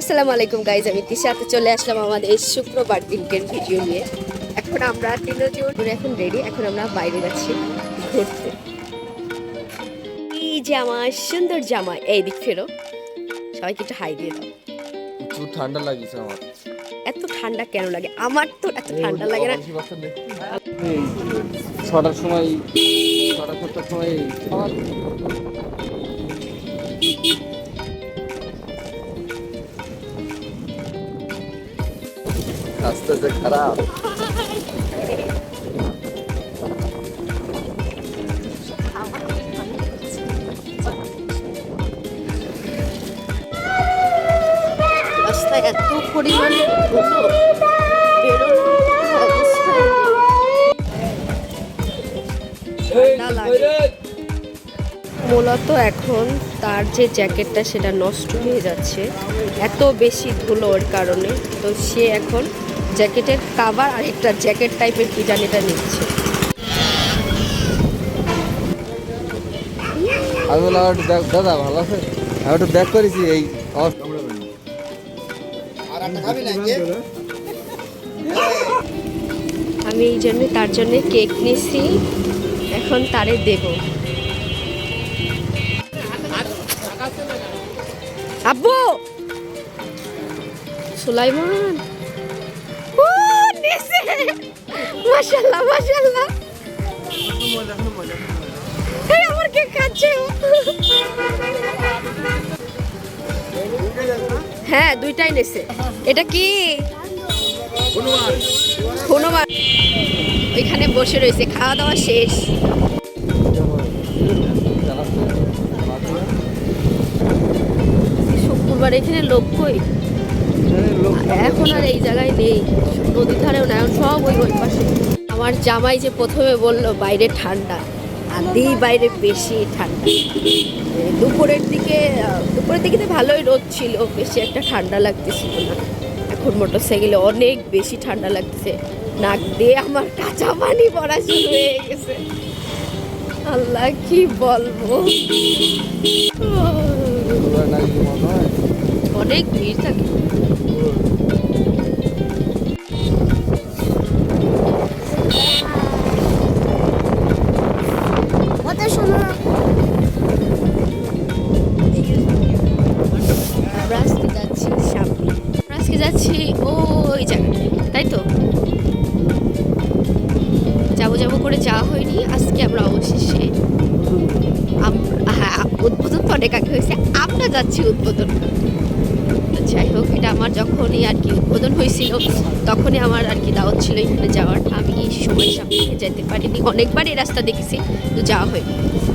আসসালামু আলাইকুম গাইজ আমি তিশাতে চলে আসলাম আমাদের শুক্রবার দিনকের ভিডিও নিয়ে। এখন আমরা তিনজন এখন রেডি এখন আমরা বাইরে যাচ্ছি ঘুরতে। এই যে আমার সুন্দর জামা এই দিক ফেরো। সবাইকে একটু হাই দিয়ে দাও। ঠান্ডা লাগিছে আমার। এত ঠান্ডা কেন লাগে? আমার তো এত ঠান্ডা লাগে না। ছটার সময় ছটা সাতটার সময় রাস্তা যে খারাপ এত পরিমাণে ধুলো মূলত এখন তার যে জ্যাকেটটা সেটা নষ্ট হয়ে যাচ্ছে। এত বেশি ধুলোর কারণে। তো সে এখন জ্যাকেটের কাভার আর একটা জ্যাকেট টাইপের কি জানিটা নিচ্ছে। আমি বললাম একটু দেখ দাদা ভালো আছে? আমি একটু ব্যাক করেছি এই আমি এই জন্য তার জন্য কেক নিছি। এখন তারে দেব। আব্বু! সুলাইমান! নিছে মাশাআল্লাহ মাশাআল্লাহ। এই, আমার কেক খাচ্ছে? হ্যাঁ দুইটাই নেছে। এটা কি? হনুমান। ওইখানে বসে রয়েছে, খাওয়া দাওয়া শেষ। শুক্রবার, এখানে লোক কই? এখন আর এই জায়গায় নেই। নদীর ধারেও না সব ওই ওই পাশে। আমার জামাই যে প্রথমে বলল বাইরে ঠান্ডা। আর দিই বাইরে বেশি ঠান্ডা। দুপুরের দিকে দুপুরের দিকে তো ভালোই রোদ ছিল বেশি একটা ঠান্ডা লাগতেছিল না। এখন মোটর সাইকেলে অনেক বেশি ঠান্ডা লাগতেছে। নাক দিয়ে আমার কাঁচা পানি পড়া শুরু হয়ে গেছে। আল্লাহ কি বলব? অনেক ভিড় থাকে। যাচ্ছি ওই জায়গাটায় তাই তো? যাব যাব করে যাওয়া হয়নি, আজকে আমরা অবশেষে হ্যাঁ উদ্বোধন তো অনেক আগে হয়েছে, আমরা যাচ্ছি উদ্বোধন। যাই হোক এটা আমার যখনই আর কি উদ্বোধন হয়েছিল তখনই আমার আর কি দাওয়াত ছিল এখানে যাওয়ার। আমি সময় সামনে যেতে পারিনি অনেকবার এই রাস্তা দেখেছি তো যাওয়া হয়নি।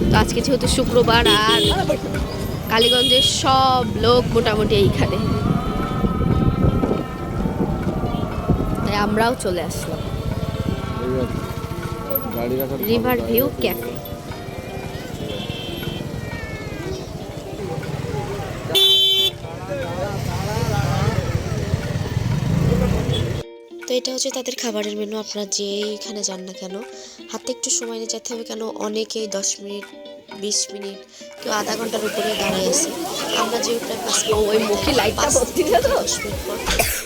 তো আজকে যেহেতু শুক্রবার আর কালীগঞ্জের সব লোক মোটামুটি এইখানে। তাই আমরাও চলে আসলাম। রিভার ভিউ ক্যাফে তো এটা হচ্ছে তাদের খাবারের মেনু আপনারা যেখানে যান না কেন হাতে একটু সময় নিয়ে যেতে হবে কেন অনেকেই দশ মিনিট বিশ মিনিট কেউ আধা ঘণ্টার উপরে দাঁড়ায় আছে। আমরা যে প্রায় পাঁচ ওই মুখে লাইটটা? দশ মিনিট পর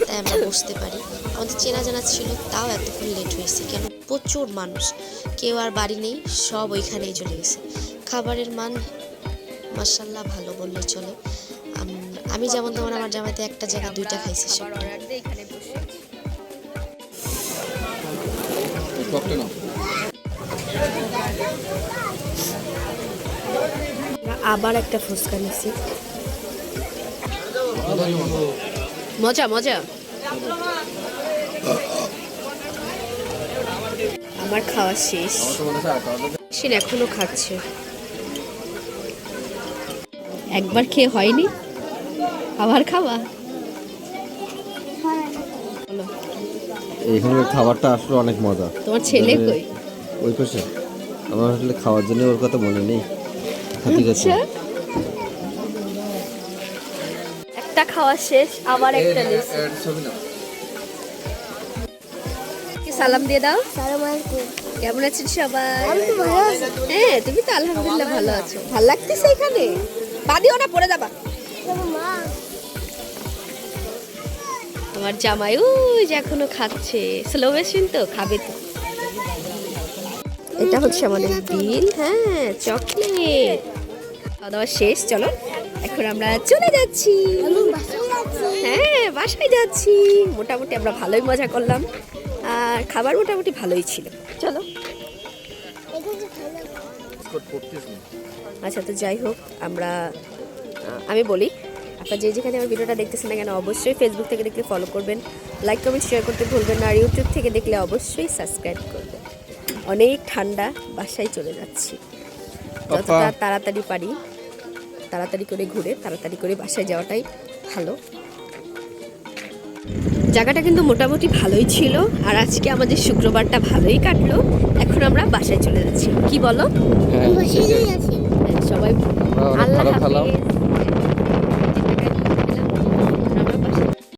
তাই আমরা বসতে পারি। আমাদের চেনা জানা ছিল তাও এতক্ষণ লেট হয়েছে কেন? প্রচুর মানুষ কেউ আর বাড়ি নেই সব ওইখানেই চলে গেছে। খাবারের মান মার্শাল্লাহ ভালো বললে চলে। আমি যেমন তেমন আমার জামাতে একটা জায়গা দুইটা খাইছি সব আবার অর্ডার দিয়ে এখানে বসে আছি। কষ্ট না আমরা আবার একটা ফুচকা নিছি মজা মজা আমার খাওয়া শেষ সে এখনও খাচ্ছে। একবার খেয়ে হয়নি? আবার খাওয়া? বলো, এইখানে খাবারটা আসলে অনেক মজা। তোমার ছেলে কই? ওই পাশে। আমার আসলে খাওয়ার জন্য ওর কথা মনে নেই। ঠিক আছে আচ্ছা। একটা খাওয়া শেষ আবার একটা কি সালাম দিয়ে দাও। সালাম আলাইকুম। কেমন আছেন সবাই? আমি তো ভালো আছি। হ্যাঁ তুমি তো আলহামদুলিল্লাহ ভালো আছো। ভালো লাগতেছে এখানে? বাদিও না পড়ে যাবা। মা? আমার জামাই ওই যে এখনও খাচ্ছে। স্লো মেশিন তো, খাবে তো। এটা হচ্ছে আমাদের বিল হ্যাঁ চকলেট। খাওয়া দাওয়া শেষ, চলো। এখন আমরা চলে যাচ্ছি। হ্যাঁ বাসায় যাচ্ছি। মোটামুটি আমরা ভালোই মজা করলাম। আর খাবার মোটামুটি ভালোই ছিল। চলো। আচ্ছা তো যাই হোক, আমরা আমি বলি আপনারা যে যেখানে আমার ভিডিওটা দেখতেছেন না কেন অবশ্যই ফেসবুক থেকে দেখলে ফলো করবেন লাইক কমেন্ট শেয়ার করতে ভুলবেন না আর ইউটিউব থেকে দেখলে অবশ্যই সাবস্ক্রাইব করবেন। অনেক ঠান্ডা বাসায় চলে যাচ্ছি। যতটা তাড়াতাড়ি পারি তাড়াতাড়ি করে ঘুরে তাড়াতাড়ি করে বাসায় যাওয়াটাই ভালো। জায়গাটা কিন্তু মোটামুটি ভালোই ছিল আর আজকে আমাদের শুক্রবারটা ভালোই কাটলো। এখন আমরা বাসায় চলে যাচ্ছি। কি বলো? হ্যাঁ হ্যাঁ, সবাই আমরা আল্লাহ হাফিজ।